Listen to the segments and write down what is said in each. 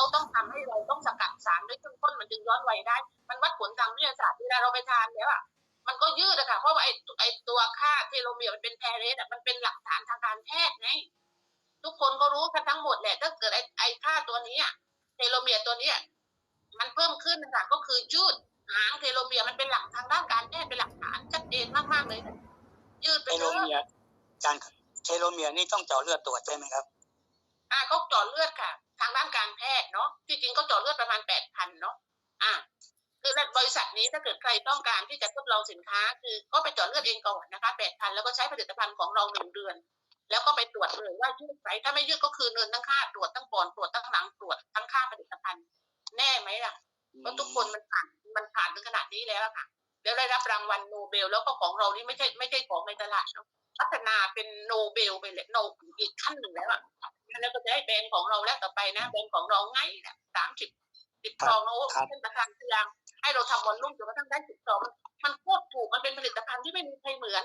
เขาต้องทำให้เราต้องสกัดสารด้วยเข้มข้นมันจึงย้อนวัยได้ มันวัดผลทางวิทยาศาสตร์เวลาเราไปทานแล้วอะมันก็ยืดอะค่ะเพราะว่าไอ้ไอ้ตัวค่าเทโลเมียร์มันเป็นแพเรสอะมันเป็นหลักฐานทางการแพทย์ไงทุกคนก็รู้กันทั้งหมดแหละถ้าเกิดไอ้ไอ้ค่าตัวนี้อะเทโลเมียร์ตัวเนี้ยมันเพิ่มขึ้นนะคะก็คือยืดหางเทโลเมียร์มันเป็นหลักทางด้านการแพทย์เป็นหลักฐานชัดเจนมากๆเลยนะยืดไปเทเยโลอะเมียร์การเทโลเมียร์นี่ต้องเจาะเลือดตรวจใช่ไหมครับ อ่าเขาเจาะเลือดค่ะ ทางด้านการแพทย์เนาะที่จริงเขาเจาะเลือดประมาณแปดพันเนาะอ่าคือบริษัทนี้ถ้าเกิดใครต้องการที่จะทดลองสินค้า คือก็ไปเจาะเลือดเองก่อนนะคะแปดพันแล้วก็ใช้ผลิตภัณฑ์ของเราหนึ่งเดือน แล้วก็ไปตรวจเลยว่ายืดไหมถ้าไม่ยืดก็คือเนินทั้งค่าตรวจทั้งก่อนตรวจทั้งหลังตรวจทั้งค่าผลิตภัณฑ์ แน่ไหมล่ะเพราะทุกคนมันผ่านมันผ่านถึงขนาดนี้แล้วค่ะแล้วได้รับรางวัลโนเบล แล้วก็ของเรานี่ไม่ใช่ไม่ใช่ของในตลาดเนาะพัฒนาเป็นโนเบลไปเลยโนอีกขั้นหนึ่งแล้วอะ แล้วก็จะให้แบรนด์ของเราแล้วต่อไปนะแบรนด์ของเราไงเนี่ยสามสิบสิบซองโน้ครับเป็นประธานพยายามให้เราทำบอลลุ่มจนกระทั่งได้สิบซองมันมันโคตรถูกมันเป็นผลิตภัณฑ์ที่ไม่มีใครเหมือน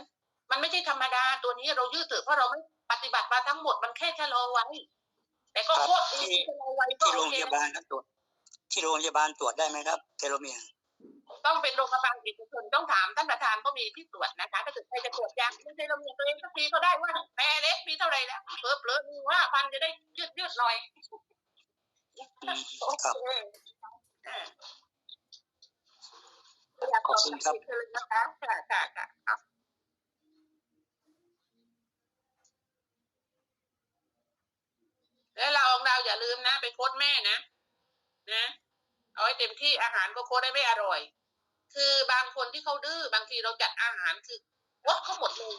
มันไม่ใช่ธรรมดาตัวนี้เรายืดเถอะเพราะเราไม่ปฏิบัติมาทั้งหมดมันแค่ชะลอไว้ แต่ก็โคตรดีชะลอไว้ก็ที่โรโองเคพยาบาลตรวจที่โรงพยาบาลตรวจได้ไหมครับเทโลเมียร์ ต้องเป็นโรงพยาบาลเอกชนต้องถามท่านประธานก็มีที่ตรวจนะคะถ้าเกิดใครจะตรวจยางไม่ใช่เรามีตัวเองสักทีก็ได้ว่าแม่เล็กมีเท่าไหร่แล้วเพิ่มเพิ่มมีว่าพันจะได้ยืดยืดหน่อยอืมครับโอเคอ่าอยากขอบคุณครับเลยนะคะค่ะค่ะค่ะเอาแล้วเราของเราอย่าลืมนะ ไปโค้ดแม่นะ นะ เอาให้เต็มที่อาหารก็โค้ดได้ไม่อร่อย คือบางคนที่เขาดื้อบางทีเราจัดอาหารคือวดเขาหมดเลย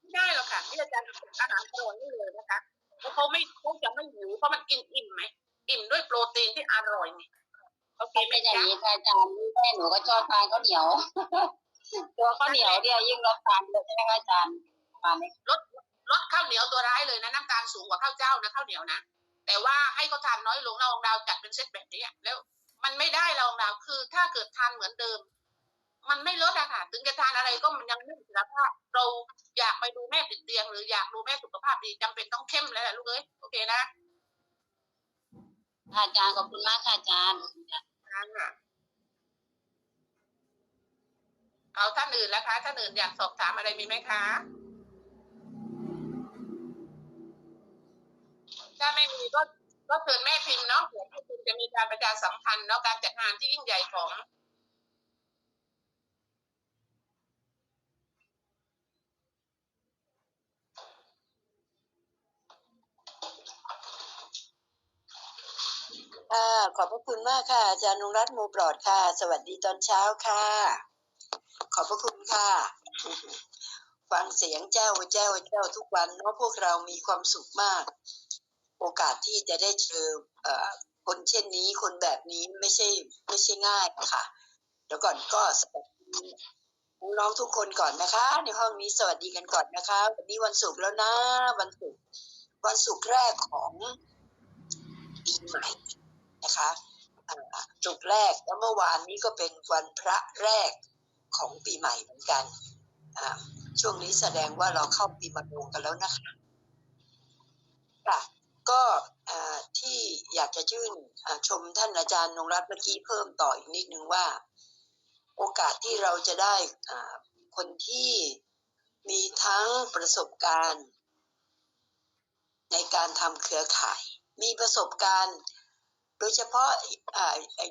ไม่ได้หรอกค่ะที่อาจารย์จัดอาหารอร่อยนี่เลยนะคะแล้วเขาไม่เขาจะไม่หิวเพราะมันกินอิ่มไหมอิ่มด้วยโปรตีนที่อร่อยไงโอเคไหมเป็นอย่างจ๊ะนี้ค่ะอาจารย์แม่หนูก็ชอบทานข้าวเหนียว ตัวข้าวเหนียวเนี่ยยิ่งรับทานเยอะใช่ไหมคะอาจารย์ประมาณนี้ลดลดข้าวเหนียวตัวร้ายเลยนะน้ำตาลสูงกว่าข้าวเจ้านะข้าวเหนียวนะแต่ว่าให้เขาทานน้อยลงเราของเราจัดเป็นเซตแบบนี้อะแล้วมันไม่ได้เราของเราคือถ้าเกิดทานเหมือนเดิม มันไม่ลดอะค่ะ ถึงจะทานอะไรก็มันยังไม่มีคุณภาพ เราอยากไปดูแม่ติดเตียง หรืออยากดูแม่สุขภาพดีจำเป็นต้องเข้มแล้วแหละลูกเอ้ยโอเคนะค่ะอาจารย์ขอบคุณมากค่ะอาจารย์ค่ะเอาท่านอื่นแล้วคะท่านอื่นอยากสอบถามอะไรมีไหมคะถ้าไม่มีก็ก็เชิญแม่พิมพ์เนาะเดี๋ยวแม่พิมพ์จะมีการประชาสัมพันธ์เนาะการจัดงานที่ยิ่งใหญ่ของ ค่ะ ขอบพระคุณมากค่ะ อาจารย์นุรัตน์โมปลอดค่ะ สวัสดีตอนเช้าค่ะ ขอบพระคุณค่ะ ฟังเสียงเจ้าเจ้าเจ้าทุกวันเนาะพวกเรามีความสุขมาก โอกาสที่จะได้เจอเออคนเช่นนี้คนแบบนี้ไม่ใช่ไม่ใช่ง่ายค่ะเดี๋ยวก่อนก็สวัสดีน้องทุกคนก่อนนะคะ ในห้องนี้สวัสดีกันก่อนนะคะ วันนี้วันศุกร์แล้วนะ วันศุกร์วันศุกร์แรกของปีใหม่ นะคะจุดแรกแล้วเมื่อวานนี้ก็เป็นวันพระแรกของปีใหม่เหมือนกันช่วงนี้แสดงว่าเราเข้าปีมะโรงกันแล้วนะคะค่ะก็ที่อยากจะชื่นชมท่านอาจารย์นงรัตน์เมื่อกี้เพิ่มต่ออีกนิดนึงว่า โอกาสที่เราจะได้คนที่มีทั้งประสบการณ์ ในการทำเครือข่าย มีประสบการณ์ ดยเฉพาะ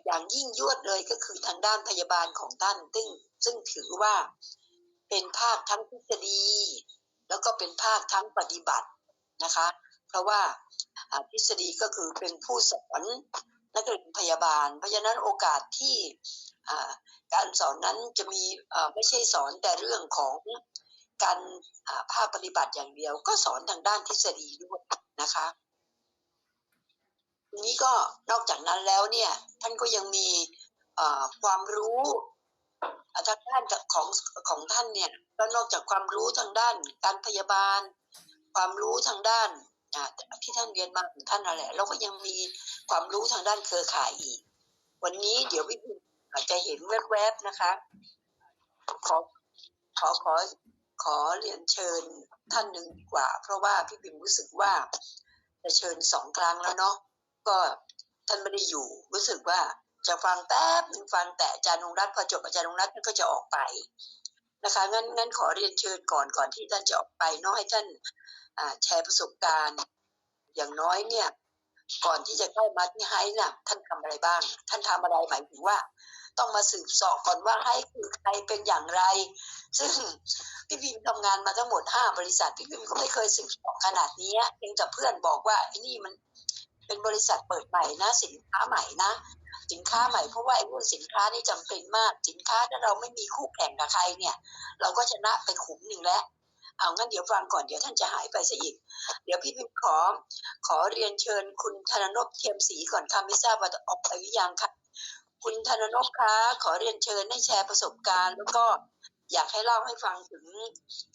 อย่างยิ่งยวดเลยก็คือทางด้านพยาบาลของท่าน ซึ่งซึ่งถือว่าเป็นภาคทั้งทฤษฎี แล้วก็เป็นภาคทั้งปฏิบัตินะคะ เพราะว่าทฤษฎีก็คือเป็นผู้สอนนักเรียนพยาบาล เพราะฉะนั้นโอกาสที่การสอนนั้นจะมีไม่ใช่สอนแต่เรื่องของการภาคปฏิบัติอย่างเดียว ก็สอนทางด้านทฤษฎีด้วยนะคะ ทีนี้ก็นอกจากนั้นแล้วเนี่ยท่านก็ยังมีความรู้ทางด้านของของท่านเนี่ยก็นอกจากความรู้ทางด้านการพยาบาล ความรู้ทางด้านที่ท่านเรียนมาของท่านนั่นแหละเราก็ยังมีความรู้ทางด้านเครือข่ายอีก วันนี้เดี๋ยวพี่พิมอาจจะเห็นแวบๆนะคะ ขอขอขอขอเรียนเชิญท่านหนึ่งดีกว่า เพราะว่าพี่พิมรู้สึกว่าจะเชิญสองครั้งแล้วเนาะ ก็ท่านไม่ได้อยู่ รู้สึกว่าจะฟังแป๊บนึงฟังแต่อาจารย์นงรัตพอจบอาจารย์นงรัตน์ท่านก็จะออกไปนะคะงั้นงั้นขอเรียนเชิญก่อนก่อนที่ท่านจะออกไปเนาะให้ท่านอ่าแชร์ประสบการณ์ อย่างน้อยเนี่ย ก่อนที่จะเข้ามาที่ไฮน่ะ ท่านทำอะไรบ้าง ท่านทำอะไรหมายถึงว่า ต้องมาสืบสอบก่อนว่าไฮคือใครเป็นอย่างไร ซึ่งพี่พิมพ์ทำงานมาทั้งหมดห้าบริษัทพี่พิมพ์ก็ไม่เคยสืบสอบขนาดนี้เพียงแต่เพื่อนบอกว่าไอ้นี่มัน เป็นบริษัทเปิดใหม่นะ สินค้าใหม่นะ สินค้าใหม่เพราะว่าไอ้พวกสินค้านี่จำเป็นมาก สินค้าถ้าเราไม่มีคู่แข่งกับใครเนี่ย เราก็ชนะไปขุมหนึ่งแล้วเอางั้นเดี๋ยวฟังก่อนเดี๋ยวท่านจะหายไปซะอีก เดี๋ยวพี่พิมพ์ขอ ขอเรียนเชิญคุณธนนพเทียมศรีก่อนค่ะไม่ทราบว่าออกไปหรือยังค่ะคุณธนนพคะขอเรียนเชิญให้แชร์ประสบการณ์ แล้วก็อยากให้เล่าให้ฟังถึง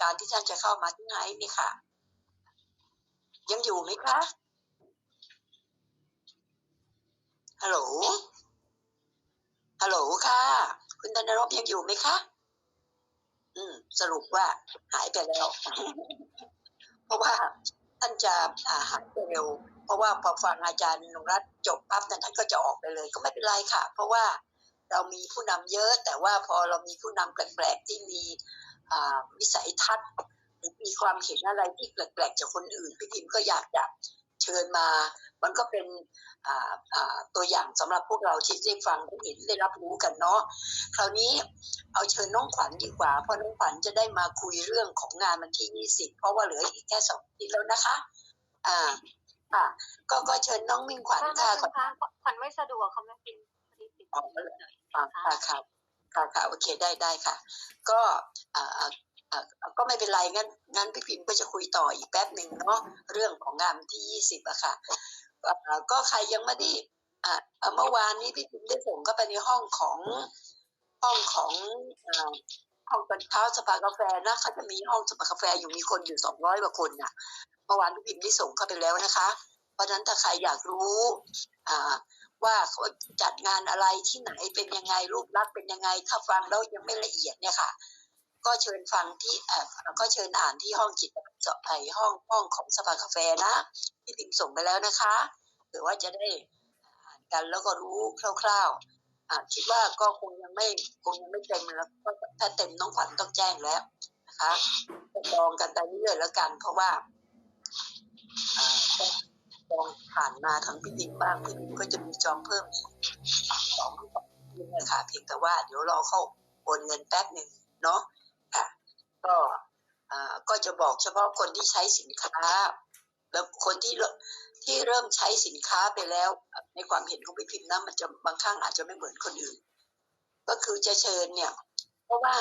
การที่ท่านจะเข้ามาที่ไหนนี่ค่ะ ยังอยู่ไหมคะ ฮัลโหล ฮัลโหลค่ะ คุณธนนพยังอยู่ไหมคะ อืม สรุปว่าหายไปแล้ว เพราะว่าท่านจะาหายไปเร็ว เพราะว่าพอฟังอาจารย์นงรัตจบปั๊บนั้นท่านก็จะออกไปเลย ก็ไม่เป็นไรค่ะ เพราะว่าเรามีผู้นำเยอะ แต่ว่าพอเรามีผู้นำแปลกๆที่มีวิสัยทัศน์หรือมีความเห็นอะไรที่แปลกๆจากคนอื่นพี่พิมก็อยากจะเชิญมา มันก็เป็นอ่าอ่าตัวอย่างสำหรับพวกเราที่ได้ฟังได้เห็นได้รับรู้กันเนาะคราวนี้เอาเชิญน้องขวัญดีกว่า เพราะน้องขวัญจะได้มาคุยเรื่องของงานวันที่ 20 เพราะว่าเหลืออีกแค่สองอาทิตย์แล้วนะคะ อ่าอ่าก็ก็เชิญน้องมิ่งขวัญค่ะขอค่ะขวัญไม่สะดวกเขาไม่กินพอดีติดอ๋อค่ะค่ะค่ะค่ะค่ะโอเคได้ได้ค่ะ ก็อ่าอ่าอ่าก็ไม่เป็นไรงั้นงั้นพี่พิมพ์ก็จะคุยต่ออีกแป๊บหนึ่งเนาะเรื่องของงานวันที่ 20อะค่ะอ่า ก็ใครยังไม่ได้อ่าเมื่อวานนี้พี่พิมได้ส่งเข้าไปในห้องของห้องของอ่าห้องตอนเช้าสภากาแฟนะเขาจะมีห้องสภากาแฟอยู่มีคนอยู่สองร้อยกว่าคนน่ะเมื่อวานพี่พิมพ์ได้ส่งเข้าไปแล้วนะคะ เพราะฉะนั้นถ้าใครอยากรู้อ่าว่าเขาจัดงานอะไรที่ไหนเป็นยังไงรูปลักษณ์เป็นยังไงถ้าฟังแล้วยังไม่ละเอียดเนี่ยค่ะ ก็เชิญฟังที่อ่อก็เชิญอ่านที่ห้องจิตเจาะไอห้องห้องของสภากาแฟนะพี่พิมพ์ส่งไปแล้วนะคะหรือว่าจะได้อ่านกันแล้วก็รู้คร่าวๆอ่าคิดว่าก็คงยังไม่คงยังไม่เต็มแล้วก็ถ้าเต็มน้องขวัญต้องแจ้งแล้วนะคะจองกันไปเรื่อยๆแล้วกัน เพราะว่าจองผ่านมาทางพี่บิ๊กบ้างพี่บิ๊กก็จะมีจองเพิ่มอีกสองนี่นะคะเพียงแต่ว่าเดี๋ยวรอเข้าโอนเงินแป๊บหนึ่งเนาะ ก็อ่าก็จะบอกเฉพาะคนที่ใช้สินค้า แล้วคนที่เริ่มที่เริ่มใช้สินค้าไปแล้ว ในความเห็นของพี่พิมพ์นะมันจะบางครั้งอาจจะไม่เหมือนคนอื่น ก็คือจะเชิญเนี่ย เพราะว่า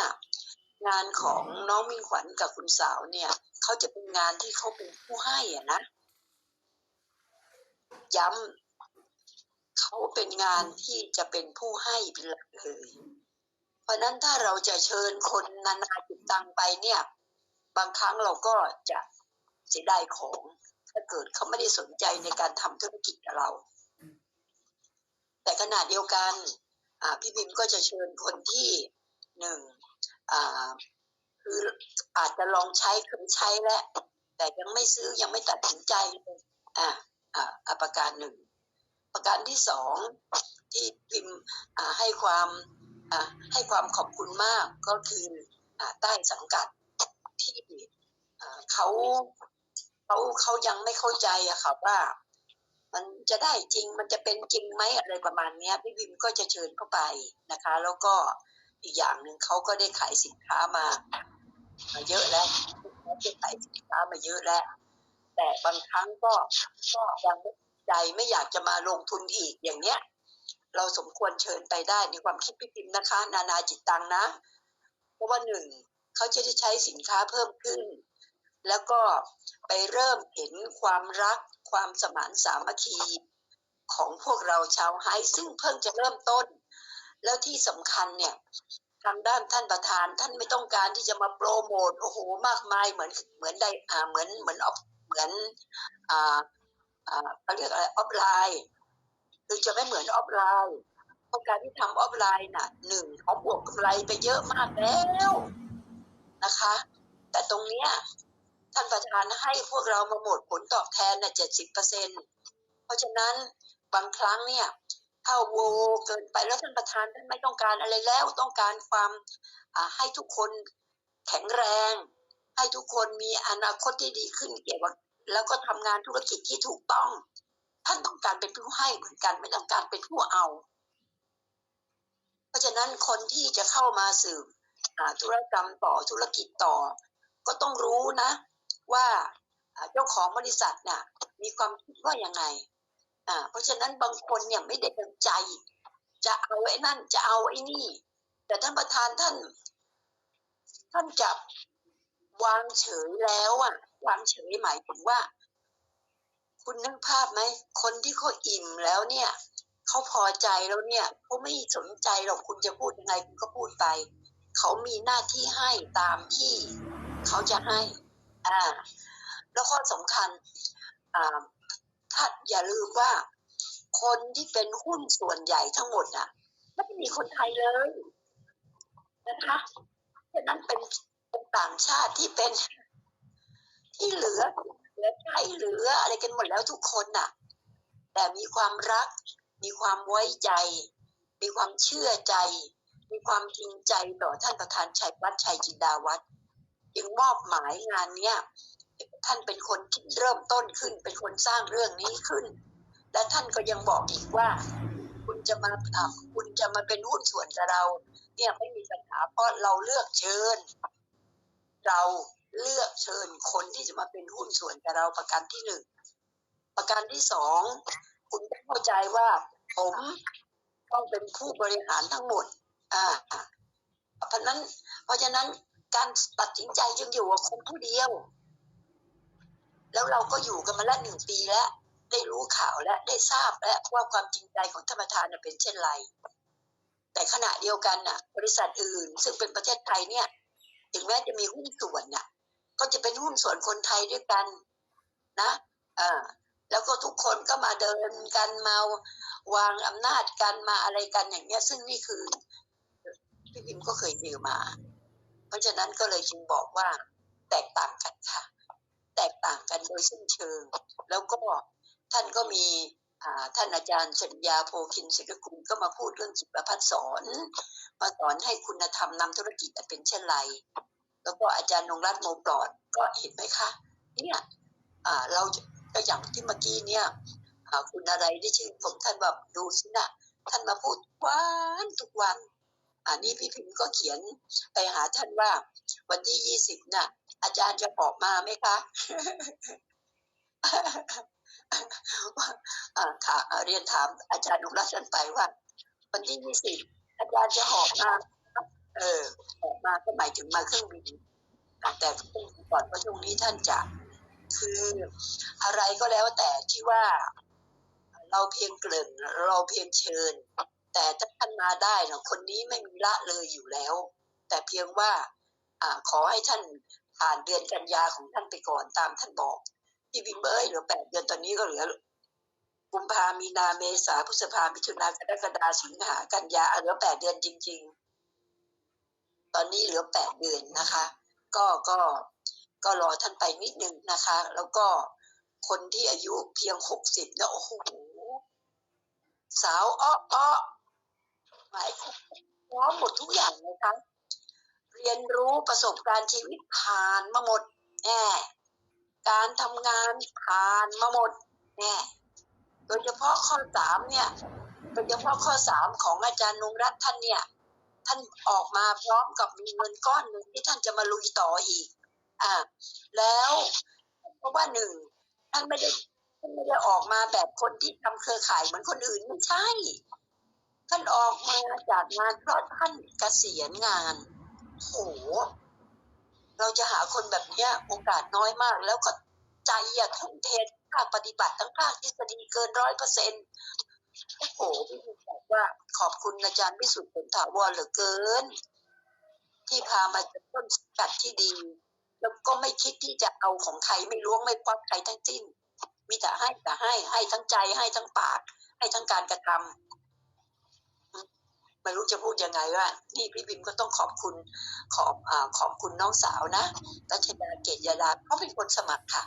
งานของน้องมิ่งขวัญกับคุณสาวเนี่ยเขาจะเป็นงานที่เขาเป็นผู้ให้อะนะ ย้ำเขาเป็นงานที่จะเป็นผู้ให้เป็นหลักเลย เพราะนั้นถ้าเราจะเชิญคนนานาจิตตังไปเนี่ย บางครั้งเราก็จะเสียดายของ ถ้าเกิดเขาไม่ได้สนใจในการทำธุรกิจกับเรา แต่ขณะเดียวกันพี่บิมก็จะเชิญคนที่หนึ่งคืออาจจะลองใช้เคยใช้แล้วแต่ยังไม่ซื้อยังไม่ตัดสินใจเลยอ่าอ่าประการหนึ่ง ประการที่สองที่พิมพ์ให้ความ ให้ความขอบคุณมากก็คือใต้สังกัดที่เขาเขาเขายังไม่เข้าใจอะค่ะว่า มันจะได้จริงมันจะเป็นจริงไหมอะไรประมาณเนี้ยพี่บิมก็จะเชิญเข้าไปนะคะ แล้วก็อีกอย่างหนึ่งเขาก็ได้ขายสินค้ามามาเยอะแล้วได้ขายสินค้ามาเยอะแล้ว แต่บางครั้งก็ก็ยังไม่ใจไม่อยากจะมาลงทุนอีกอย่างเนี้ย เราสมควรเชิญไปได้ในความคิดพี่พิมพ์นะคะ นานาจิตตังนะ เพราะว่าหนึ่งเขาจะได้ใช้สินค้าเพิ่มขึ้น แล้วก็ไปเริ่มเห็นความรักความสมานสามัคคีของพวกเราชาวไฮซึ่งเพิ่งจะเริ่มต้น แล้วที่สำคัญเนี่ยทางด้านท่านประธานท่านไม่ต้องการที่จะมาโปรโมทโอ้โหมากมายเหมือนเหมือนได้อ่าเหมือนเหมือนออฟเหมือนอ่าอ่าเขาเรียกอะไรออฟไลน์ คือจะไม่เหมือนออฟไลน์เพราะการที่ทำออฟไลน์น่ะหนึ่งเขาบวกกำไรไปเยอะมากแล้วนะคะ แต่ตรงเนี้ยท่านประธานให้พวกเรามาหมดผลตอบแทนน่ะเจ็ดสิบเปอร์เซ็นเพราะฉะนั้นบางครั้งเนี่ยเข้าโวเกินไปแล้วท่านประธานท่านไม่ต้องการอะไรแล้วต้องการความให้ทุกคนแข็งแรง ให้ทุกคนมีอนาคตที่ดีขึ้นเกี่ยวกับแล้วก็ทำงานธุรกิจที่ถูกต้อง ท่านต้องการเป็นผู้ให้เหมือนกัน ไม่ต้องการเป็นผู้เอา เพราะฉะนั้นคนที่จะเข้ามาสืบอ่าธุรกรรมต่อธุรกิจต่อ ก็ต้องรู้นะ ว่าเจ้าของบริษัทน่ะมีความคิดว่ายังไงอ่าเพราะฉะนั้นบางคนเนี่ยไม่ได้ดังใจ จะเอาไอ้นั่นจะเอาไอ้นี่ แต่ท่านประธานท่าน ท่านจะวางเฉยแล้วอะวางเฉยหมายถึงว่า คุณนึกภาพไหมคนที่เขาอิ่มแล้วเนี่ยเขาพอใจแล้วเนี่ยเขาไม่สนใจหรอกคุณจะพูดยังไงคุณก็พูดไปเขามีหน้าที่ให้ตามที่เขาจะให้อ่าแล้วข้อสำคัญอ่าถ้าอย่าลืมว่า คนที่เป็นหุ้นส่วนใหญ่ทั้งหมดอะไม่มีคนไทยเลยนะคะฉะนั้นเป็นต่างชาติที่เป็นที่เหลือ เหลือใจเหลืออะไรกันหมดแล้วทุกคนน่ะ แต่มีความรัก มีความไว้ใจ มีความเชื่อใจ มีความจริงใจต่อท่านประธานชัยวัฒน์ชัยจินดาวัฒน์จึงมอบหมายงานเนี้ยท่านเป็นคนคิดเริ่มต้นขึ้น เป็นคนสร้างเรื่องนี้ขึ้น และท่านก็ยังบอกอีกว่า คุณจะมาอ่าคุณจะมาเป็นหุ้นส่วนกับเรา เนี่ยไม่มีปัญหาเพราะเราเลือกเชิญ เรา เลือกเชิญคนที่จะมาเป็นหุ้นส่วนกับเราประการที่หนึ่งประการที่สองคุณต้องเข้าใจว่าผมต้องเป็นผู้บริหารทั้งหมด อ่า เพราะนั้น เพราะฉะนั้นการตัดสินใจจึงอยู่กับคนผู้เดียว แล้วเราก็อยู่กันมาแล้วหนึ่งปีแล้ว ได้รู้ข่าวและได้ทราบแล้วว่าความจริงใจของท่านประธานเป็นเช่นไร แต่ขณะเดียวกันน่ะ บริษัทอื่น ซึ่งเป็นประเทศไทยเนี่ย ถึงแม้จะมีหุ้นส่วนน่ะ ก็จะเป็นหุ้นส่วนคนไทยด้วยกันนะอ่าแล้วก็ทุกคนก็มาเดินกันมาวางอำนาจกันมาอะไรกันอย่างเงี้ย ซึ่งนี่คือพี่พิมพ์ก็เคยเจอมา เพราะฉะนั้นก็เลยจึงบอกว่าแตกต่างกันค่ะ แตกต่างกันโดยสิ้นเชิง แล้วก็ท่านก็มีท่านอาจารย์สัญญาโพคินศิลกุลก็มาพูดเรื่องจิตประพัฒสอนมาสอนให้คุณธรรมนำธุรกิจเป็นเช่นไร แล้วก็อาจารย์นงรัตน์โมปลอดก็เห็นไหมคะเนี่ยอ่าเราก็อย่างที่เมื่อกี้เนี่ยคุณอะไรได้ชื่นผมท่านแบบดูสินะท่านมาพูดวันทุกวันอันนี้พี่พิมพ์ก็เขียนไปหาท่านว่า วันที่ยี่สิบน่ะ อาจารย์จะออกมาไหมคะอ่าค่ะเรียนถามอาจารย์นุรัตน์ท่านไปว่า วันที่ยี่สิบอาจารย์จะหอบมา เออออกมาก็หมายถึงมาเครื่องบินแต่ก่อนว่าช่วงนี้ท่านจะคืออะไรก็แล้วแต่ที่ว่าเราเพียงเกริ่นเราเพียงเชิญ แต่ถ้าท่านมาได้เนาะคนนี้ไม่มีละเลยอยู่แล้ว แต่เพียงว่าอขอให้ท่านผ่านเดือนกันยาของท่านไปก่อนตามท่านบอกพี่บิมเบอร์เหลือแปดเดือนตอนนี้ก็เหลือกุมภามีนาเมษาพฤษภามิถุนากรกฎาสิงหากันยาเหลือแปดเดือนจริง ๆ ตอนนี้เหลือแปดเดือนนะคะ ก็ก็ก็รอท่านไปนิดนึงนะคะ แล้วก็คนที่อายุเพียงหกสิบนะโอ้โหสาวอ้ออ้อหมายพร้อมหมดทุกอย่างเลยคะเรียนรู้ประสบการณ์ชีวิตผ่านมาหมดแน่การทำงานผ่านมาหมดแน่โดยเฉพาะข้อสามเนี่ยโดยเฉพาะข้อสามของอาจารย์นงรัตน์ท่านเนี่ย ท่านออกมาพร้อมกับมีเงินก้อนหนึ่งที่ท่านจะมาลุยต่ออีก อ่า แล้วเพราะว่าหนึ่งท่านไม่ได้ท่านไม่ได้ออกมาแบบคนที่ทำเครือข่ายเหมือนคนอื่นไม่ใช่ ท่านออกมาจากงานเพราะท่านเกษียณงานโหเราจะหาคนแบบเนี้ยโอกาสน้อยมาก แล้วก็ใจอะทุ่มเทภาคปฏิบัติทั้งภาคทฤษฎีเกินร้อยเปอร์เซ็นต์ โอ้โหพี่บุญบอกว่าขอบคุณอาจารย์พิสุทธิ์ผลถาวรเหลือเกิน ที่พามาจากต้นสัดที่ดี แล้วก็ไม่คิดที่จะเอาของใครไม่ล้วงไม่ควักใครทั้งสิ้น มีแต่ให้แต่ให้ให้ทั้งใจให้ทั้งปาก ให้ทั้งการกระทำไม่รู้จะพูดยังไงว่า นี่พี่บิมก็ต้องขอบคุณขอบอ่าขอบคุณน้องสาวนะรัชดาเกตยาดาเขาเป็นคนสมัครค่ะ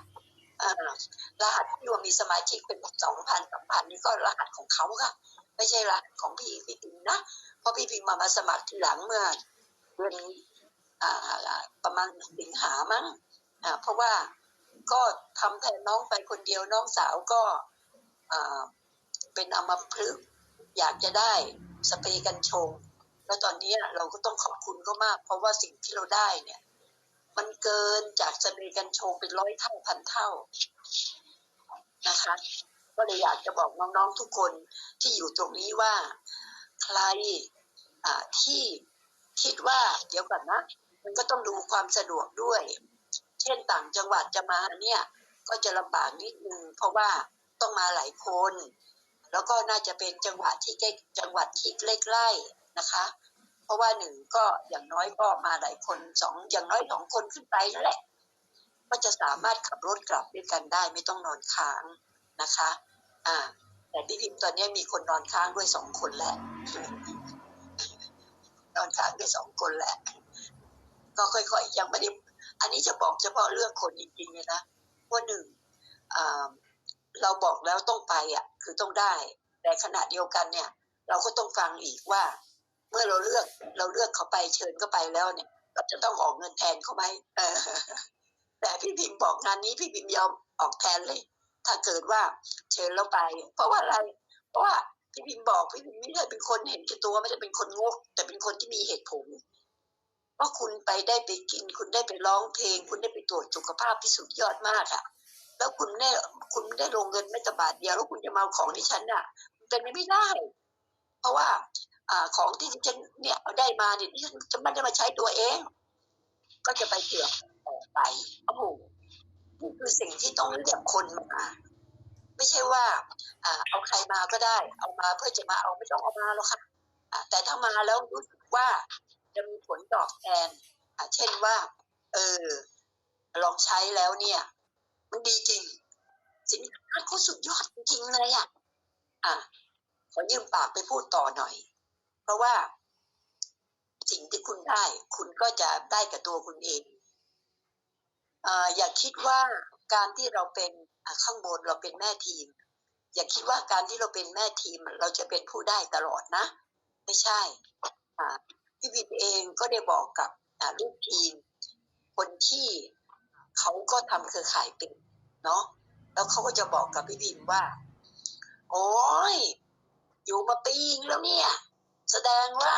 รหัสที่รว่ามีสมาชิกเป็นสองพันสามพันนี่ก็รหัสของเขาค่ะ ไม่ใช่รหัสของพี่พี่พิมนะเพราะพี่พิมมามาสมัครทีหลังเมื่อเดือนประมาณสิงหามั้งอ่าเพราะว่าก็ทำแทนน้องไปคนเดียวน้องสาวก็เป็นอมพฤกอยากจะได้สเปรย์กันชง แล้วตอนนี้เราก็ต้องขอบคุณเขามาก เพราะว่าสิ่งที่เราได้เนี่ย มันเกินจากสเปรย์กันโชงเป็นร้อยเท่าพันเท่านะคะ ก็เลยอยากจะบอกน้องๆทุกคนที่อยู่ตรงนี้ว่าใครที่คิดว่าเดี๋ยวก่อนนะ มันก็ต้องดูความสะดวกด้วย เช่นต่างจังหวัดจะมาเนี่ยก็จะลำบากนิดนึงเพราะว่าต้องมาหลายคน แล้วก็น่าจะเป็นจังหวัดที่ใกล้จังหวัดที่ใกล้ๆนะคะ ราะว่าหนึ่งก็อย่างน้อยก็มาหลายคนสองอย่างน้อยสองคนขึ้นไปนั่นแหละ ก็จะสามารถขับรถกลับด้วยกันได้ไม่ต้องนอนค้างนะคะ อ่า แต่พี่พิมพ์ตอนนี้มีคนนอนค้างด้วยสองคนแล้วนอนค้างด้วยสองคนแหละก็ค่อยๆยังไม่ได้อันนี้จะบอกเฉพาะเรื่องคนจริงๆเลยนะว่าหนึ่งอ่าเราบอกแล้วต้องไปอะ คือต้องได้ แต่ขณะเดียวกันเนี่ย เราก็ต้องฟังอีกว่า เมื่อเราเลือกเราเลือกเขาไปเชิญเขาไปแล้วเนี่ย เราจะต้องออกเงินแทนเขาไหมแต่พี่พิมพ์บอกงานนี้พี่พิมพ์ยอมออกแทนเลย ถ้าเกิดว่าเชิญเราไป เพราะว่าอะไร เพราะว่าพี่พิมพ์บอกพี่พิมพ์ไม่ได้เป็นคนเห็นแก่ตัวไม่ได้เป็นคนงก แต่เป็นคนที่มีเหตุผลว่าคุณไปได้ไปกิน คุณได้ไปร้องเพลง คุณได้ไปตรวจสุขภาพที่สุดยอดมากอะแล้วคุณได้คุณได้ลงเงินไม่แต่บาทเดียวแล้วคุณจะมาของที่ฉันอะเป็นไปไม่ได้ เพราะว่า อของที่ฉันเนี่ยเอาได้มาเนี่ยฉันจะไม่ได้มาใช้ตัวเอง ก็จะไปเกือบต่อไปโอ้โหนี่คือสิ่งที่ต้องเลือกคนมา ไม่ใช่ว่าอเอาใครมาก็ได้ เอามาเพื่อจะมาเอาไม่ต้องเอามาหรอกค่ะแต่ถ้ามาแล้วรู้สึกว่าจะมีผลตอบแทนเช่นว่า เออ ลองใช้แล้วเนี่ย มันดีจริง สินค้าเขาสุดยอดจริงเลยอะ อะขอยืมปากไปพูดต่อหน่อย ราะว่าสิ่งที่คุณได้ คุณก็จะได้กับตัวคุณเองออย่าคิดว่าการที่เราเป็นข้างบนเราเป็นแม่ทีม อย่าคิดว่าการที่เราเป็นแม่ทีม เราจะเป็นผู้ได้ตลอดนะ ไม่ใช่พี่วินเองก็ได้บอกกับลูกทีม คนที่เขาก็ทำเครือข่ายเป็นเนาะแล้วเขาก็จะบอกกับพี่บิมว่า โอ้ยอยู่มาปีงแล้วเนี่ย แสดงว่า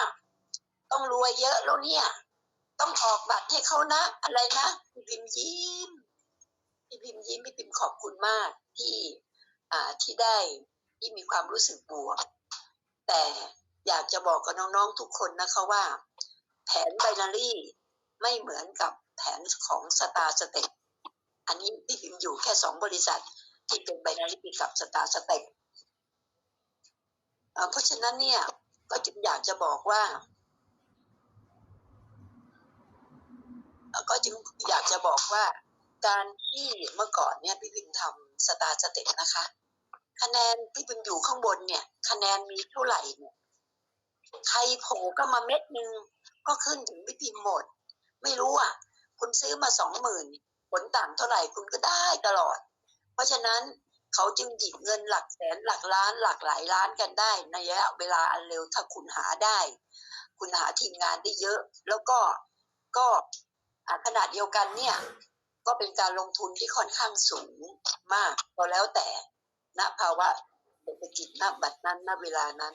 ต้องรวยเยอะแล้วเนี่ย ต้องออกบัตรให้เขานะ อะไรนะพี่พิมยิ้มพี่พิมยิ้มพี่พิมขอบคุณมากที่อ่าที่ได้ที่มีความรู้สึกบวก แต่อยากจะบอกกับน้องๆทุกคนนะคะว่า แผนไบนารี่ไม่เหมือนกับแผนของสตาร์สเต็ปอันนี้พี่พิมอยู่แค่สองบริษัทที่เป็นไบนารี่กับสตาร์สเต็ปเพราะฉะนั้นเนี่ย ก็จึงอยากจะบอกว่า ก็จึงอยากจะบอกว่า การที่เมื่อก่อนเนี่ยพี่พิมทำสตาร์สเต็ปนะคะ คะแนนพี่พิมอยู่ข้างบนเนี่ย คะแนนมีเท่าไหร่เนี่ยใครโผล่ก็มาเม็ดหนึ่งก็ขึ้นถึงพี่พิมหมด ไม่รู้อะ คุณซื้อมาสองหมื่นผลต่างเท่าไหร่คุณก็ได้ตลอด เพราะฉะนั้น เขาจึงหยิบเงินหลักแสนหลักล้านหลักหลายล้านกันได้ ในระยะเวลาอันเร็วถ้าคุณหาได้ คุณหาทีมงานได้เยอะ แล้วก็ก็ขนาดเดียวกันเนี่ยก็เป็นการลงทุนที่ค่อนข้างสูงมากก็แล้วแต่ณภาวะเศรษฐกิจณบัดนั้นณเวลานั้น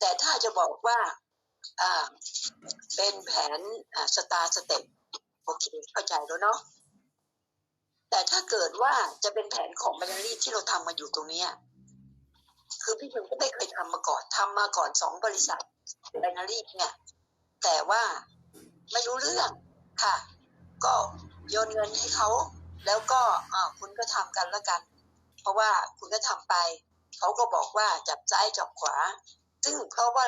แต่ถ้าจะบอกว่าอ่าเป็นแผนอ่าสตาร์สเต็ปโอเคเข้าใจแล้วเนาะ แต่ถ้าเกิดว่าจะเป็นแผนของแบรนด์ที่เราทำมาอยู่ตรงเนี้ยคือพี่พิมก็ไม่เคยทำมาก่อนทำมาก่อนสองบริษัทแบรนด์เนี่ย แต่ว่าไม่รู้เรื่องค่ะ ก็โยนเงินให้เขาแล้วก็อ่าคุณก็ทำกันแล้วกัน เพราะว่าคุณก็ทำไปเขาก็บอกว่าจับซ้ายจับขวา ซึ่งเพราะว่า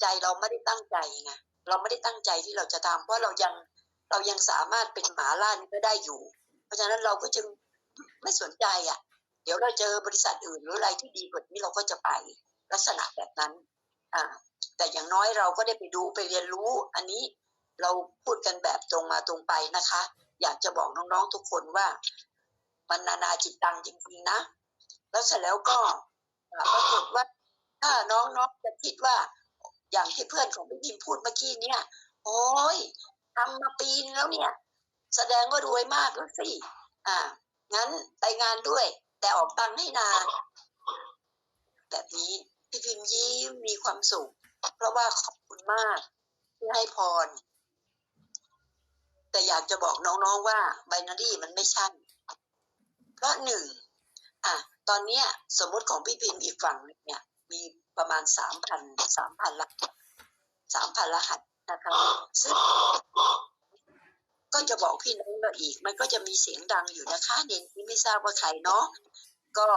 ใจเราไม่ได้ตั้งใจไงเราไม่ได้ตั้งใจที่เราจะทำเพราะเรายังเรายังสามารถเป็นหมาล่านี้ก็ได้อยู่ ราะฉะนั้นเราก็จึงไม่สนใจอะ เดี๋ยวเราเจอบริษัทอื่นหรืออะไรที่ดีกว่านี้เราก็จะไปลักษณะแบบนั้นอ่าแต่อย่างน้อยเราก็ได้ไปดูไปเรียนรู้ อันนี้เราพูดกันแบบตรงมาตรงไปนะคะ อยากจะบอกน้องๆทุกคนว่ามันนานาจิตตังจริงๆนะ แล้วเสร็จแล้วก็ปรากฏว่าถ้าน้องๆจะคิดว่า อย่างที่เพื่อนของพี่พิมพูดเมื่อกี้เนี่ย โอ้ยทำมาปีนแล้วเนี่ย แสดงว่ารวยมากแล้วสิอ่า งั้นไปงานด้วย แต่ออกตังค์ให้นา แบบนี้พี่พิมยิ้มมีความสุข เพราะว่าขอบคุณมากที่ให้พร แต่อยากจะบอกน้องๆว่าไบนารีมันไม่ใช่ เพราะหนึ่งอะตอนเนี้ย สมมติของพี่พิมพ์อีกฝั่งหนึ่งเนี่ย มีประมาณสามพันสามพันละสามพันรหัสนะคะซึ่ง ก็จะบอกพี่น้องเราอีก มันก็จะมีเสียงดังอยู่นะคะเน้นที่ไม่ทราบว่าใครเนาะก็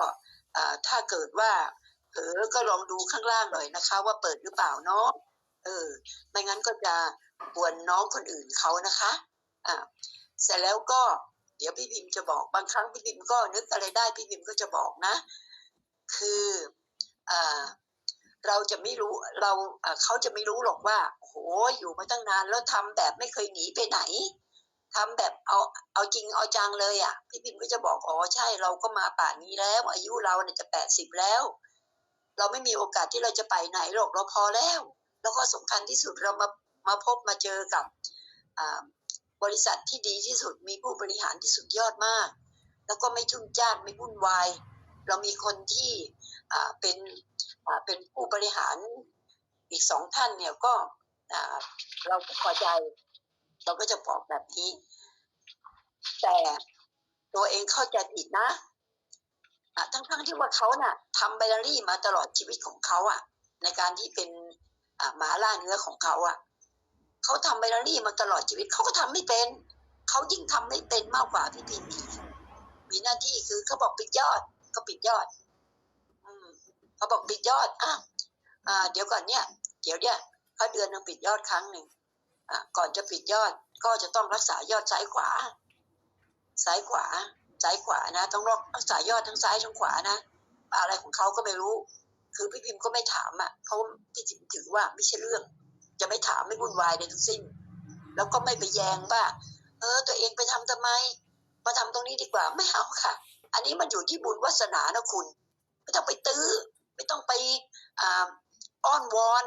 ถ้าเกิดว่าเผลอก็ลองดูข้างล่างหน่อยนะคะ ว่าเปิดหรือเปล่าเนาะเออไม่งั้นก็จะกวนน้องคนอื่นเขานะคะอ่าเสร็จแล้วก็เดี๋ยวพี่พิมพ์จะบอกบางครั้งพี่พิมพ์ก็นึกอะไรได้พี่พิมพ์ก็จะบอกนะ คืออ่าเราจะไม่รู้เราอ่าเขาจะไม่รู้หรอกว่าโอ้โหอยู่มาตั้งนานแล้วทำแบบไม่เคยหนีไปไหน ทำแบบเอาเอาจริงเอาจังเลยอะ พี่พิมก็จะบอกอ๋อใช่เราก็มาป่านนี้แล้ว อายุเราเนี่ยจะแปดสิบแล้ว เราไม่มีโอกาสที่เราจะไปไหนหรอกเราพอแล้ว แล้วก็สำคัญที่สุดเรามามาพบมาเจอกับบริษัทที่ดีที่สุดมีผู้บริหารที่สุดยอดมาก แล้วก็ไม่จุนจ้านไม่วุ่นวายเรามีคนที่เป็นเป็นผู้บริหารอีกสองท่านเนี่ยก็เราก็พอใจ เราก็จะบอกแบบนี้ แต่ตัวเองเข้าใจผิดนะอะทั้งๆที่ว่าเขาน่ะทำไบนารี่มาตลอดชีวิตของเขาอะในการที่เป็นหมาล่าเนื้อของเขาอะเขาทำไบนารี่มาตลอดชีวิตเขาก็ทำไม่เป็นเขายิ่งทำไม่เป็นมากกว่าพี่พิมพ์อีกมีหน้าที่คือเขาบอกปิดยอด ก็ปิดยอด อืมเขาบอกปิดยอดอะอ่า เดี๋ยวก่อนเนี่ย เดี๋ยวเนี่ยเขาเดือนนึงปิดยอดครั้งหนึ่ง ก่อนจะปิดยอดก็จะต้องรักษายอดซ้ายขวา ซ้ายขวา ซ้ายขวานะ ต้องรักษายอดทั้งซ้ายทั้งขวานะ อะไรของเขาก็ไม่รู้ คือพี่พิมพ์ก็ไม่ถามอะเพราะพี่พิมถือว่าไม่ใช่เรื่อง จะไม่ถามไม่วุ่นวายใดทั้งสิ้น แล้วก็ไม่ไปแยงว่า เออ ตัวเองไปทำทำไม มาทำตรงนี้ดีกว่าไม่เอาค่ะ อันนี้มันอยู่ที่บุญวาสนานะคุณ ไม่ต้องไปตื้อ ไม่ต้องไปอ้อนวอน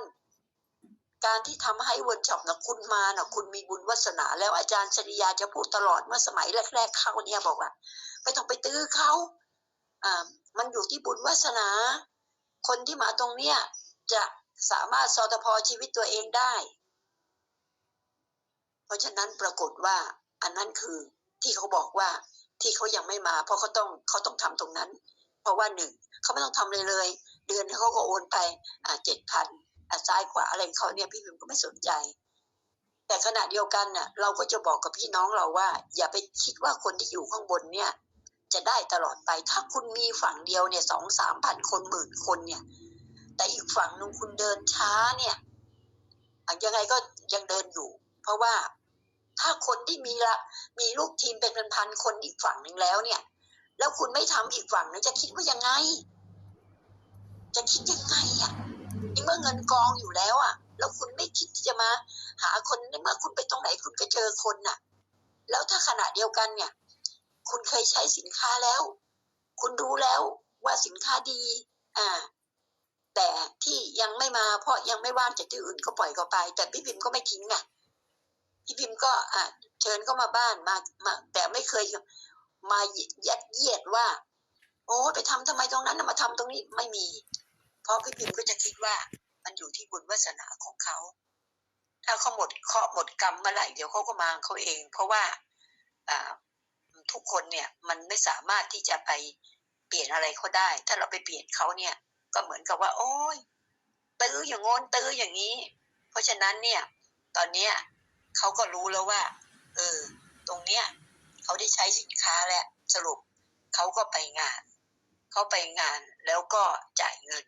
การที่ทำให้เวิร์กช็อปนะคุณมานะคุณมีบุญวาสนา แล้วอาจารย์ชริยาจะพูดตลอดเมื่อสมัยแรก ๆเขาเนี่ยบอกว่าไม่ต้องไปตื้อเขาอ่ามันอยู่ที่บุญวาสนา คนที่มาตรงเนี้ยจะสามารถสอตพอชีวิตตัวเองได้ เพราะฉะนั้นปรากฏว่าอันนั้นคือที่เขาบอกว่าที่เขายังไม่มา เพราะเขาต้องเขาต้องทำตรงนั้น เพราะว่าหนึ่งเขาไม่ต้องทำเลยเลย เดือนเขาก็โอนไปอ่าเจ็ดพัน ซ้ายขวาอะไรเขาเนี่ยพี่พิมก็ไม่สนใจ แต่ขณะเดียวกันน่ะ เราก็จะบอกกับพี่น้องเราว่า อย่าไปคิดว่าคนที่อยู่ข้างบนเนี่ย จะได้ตลอดไป ถ้าคุณมีฝั่งเดียวเนี่ยสองสามพันคนหมื่นคนเนี่ย แต่อีกฝั่งหนึ่งคุณเดินช้าเนี่ยยังไงก็ยังเดินอยู่ เพราะว่าถ้าคนที่มีละมีลูกทีมเป็นพันๆคนอีกฝั่งหนึ่งแล้วเนี่ย แล้วคุณไม่ทำอีกฝั่งนึงจะคิดว่ายังไง จะคิดยังไงอะ นเมื่อเงินกองอยู่แล้วอะ แล้วคุณไม่คิดที่จะมา หาคนเมื่อคุณไปตรงไหนคุณก็เจอคนน่ะ แล้วถ้าขณะเดียวกันเนี่ย คุณเคยใช้สินค้าแล้ว คุณรู้แล้วว่าสินค้าดีอ่าแต่ที่ยังไม่มาเพราะยังไม่ว่างจากที่อื่นก็ปล่อยเขาไป แต่พี่พิมพ์ก็ไม่ทิ้งไงพี่พิมพ์ก็อะเชิญเข้ามาบ้านมามา แต่ไม่เคยมายัดเยียดว่า โอ้ไปทำทำไมตรงนั้นมาทำตรงนี้ไม่มี เพราะพี่พิมก็จะคิดว่ามันอยู่ที่บุญวาสนาของเขา ถ้าเขาหมดเคราะหมดกรรมเมื่อไหร่เดี๋ยวเขาก็มาเขาเอง เพราะว่าอ่าทุกคนเนี่ยมันไม่สามารถที่จะไปเปลี่ยนอะไรเขาได้ ถ้าเราไปเปลี่ยนเขาเนี่ย ก็เหมือนกับว่า โอ้ยตื้ออย่างงนตื้ออย่างนี้ เพราะฉะนั้นเนี่ย ตอนเนี้ยเขาก็รู้แล้วว่า เออ ตรงเนี้ยเขาได้ใช้สินค้าแล้วสรุปเขาก็ไปงานเขาไปงานแล้วก็จ่ายเงิน